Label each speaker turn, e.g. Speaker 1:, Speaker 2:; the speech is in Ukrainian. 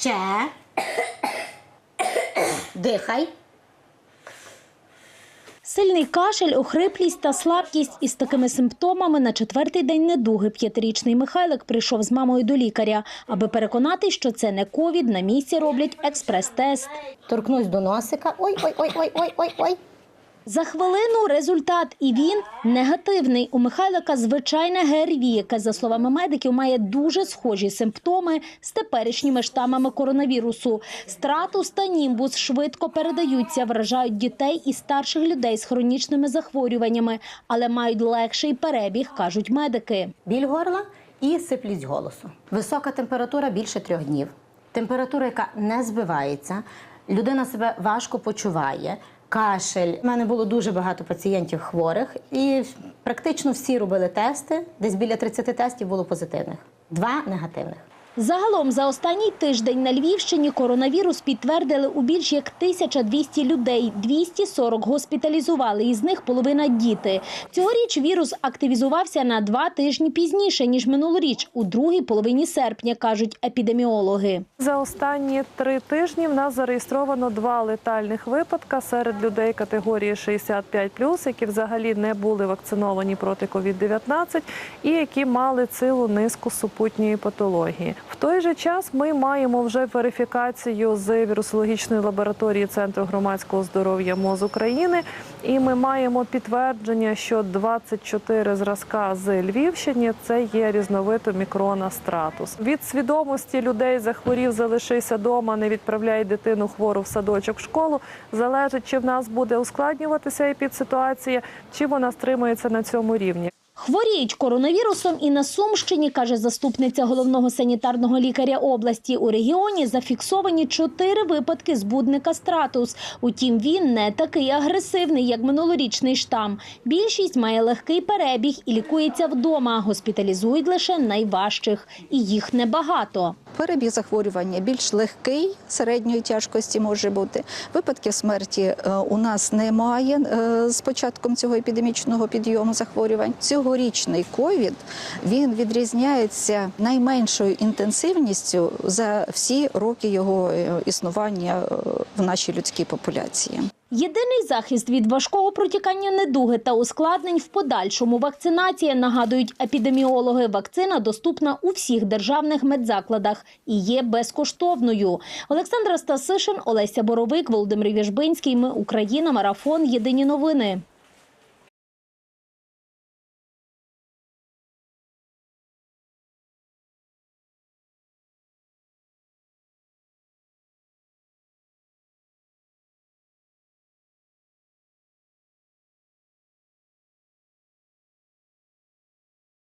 Speaker 1: Ще. Дихай.
Speaker 2: Сильний кашель, охриплість та слабкість із такими симптомами на четвертий день недуги п'ятирічний Михайлик прийшов з мамою до лікаря, аби переконати, що це не ковід. На місці роблять експрес-тест.
Speaker 1: Торкнусь до носика. Ой, ой, ой, ой, ой, ой, ой.
Speaker 2: За хвилину результат, і він негативний. У Михайлика звичайне ГРВІ, яке, за словами медиків, має дуже схожі симптоми з теперішніми штамами коронавірусу. Стратус та німбус швидко передаються, вражають дітей і старших людей з хронічними захворюваннями, але мають легший перебіг, кажуть медики.
Speaker 1: Біль горла і сиплість голосу. Висока температура більше трьох днів. Температура, яка не збивається, людина себе важко почуває. Кашель. У мене було дуже багато пацієнтів хворих, і практично всі робили тести. Десь біля 30 тестів було позитивних, два негативних.
Speaker 2: Загалом за останній тиждень на Львівщині коронавірус підтвердили у більш як 1200 людей. 240 госпіталізували, із них половина діти. Цьогоріч вірус активізувався на два тижні пізніше ніж минулоріч, у другій половині серпня, кажуть епідеміологи.
Speaker 3: За останні три тижні в нас зареєстровано два летальних випадка серед людей категорії 65+, які взагалі не були вакциновані проти COVID-19 і які мали цілу низку супутньої патології. В той же час ми маємо вже верифікацію з вірусологічної лабораторії Центру громадського здоров'я МОЗ України, і ми маємо підтвердження, що 24 зразка з Львівщини це є різновид омікрона стратус. Від свідомості людей захворів, залишився дома, не відправляй дитину хвору в садочок в школу. Залежить, чи в нас буде ускладнюватися епідситуація, чи вона стримується на цьому рівні.
Speaker 2: Хворіють коронавірусом і на Сумщині, каже заступниця головного санітарного лікаря області. У регіоні зафіксовані чотири випадки збудника стратус. Утім, він не такий агресивний, як минулорічний штам. Більшість має легкий перебіг і лікується вдома. Госпіталізують лише найважчих, і їх небагато.
Speaker 4: Перебіг захворювання більш легкий, середньої тяжкості може бути. Випадків смерті е, у нас немає е, з початком цього епідемічного підйому захворювань. Цьогорічний ковід він відрізняється найменшою інтенсивністю за всі роки його е, існування в нашій людській популяції.
Speaker 2: Єдиний захист від важкого протікання недуги та ускладнень в подальшому вакцинація, нагадують епідеміологи. Вакцина доступна у всіх державних медзакладах і є безкоштовною. Олександра Стасишин, Олеся Боровик, Володимир Віжбинський. Ми Україна. Марафон. Єдині новини.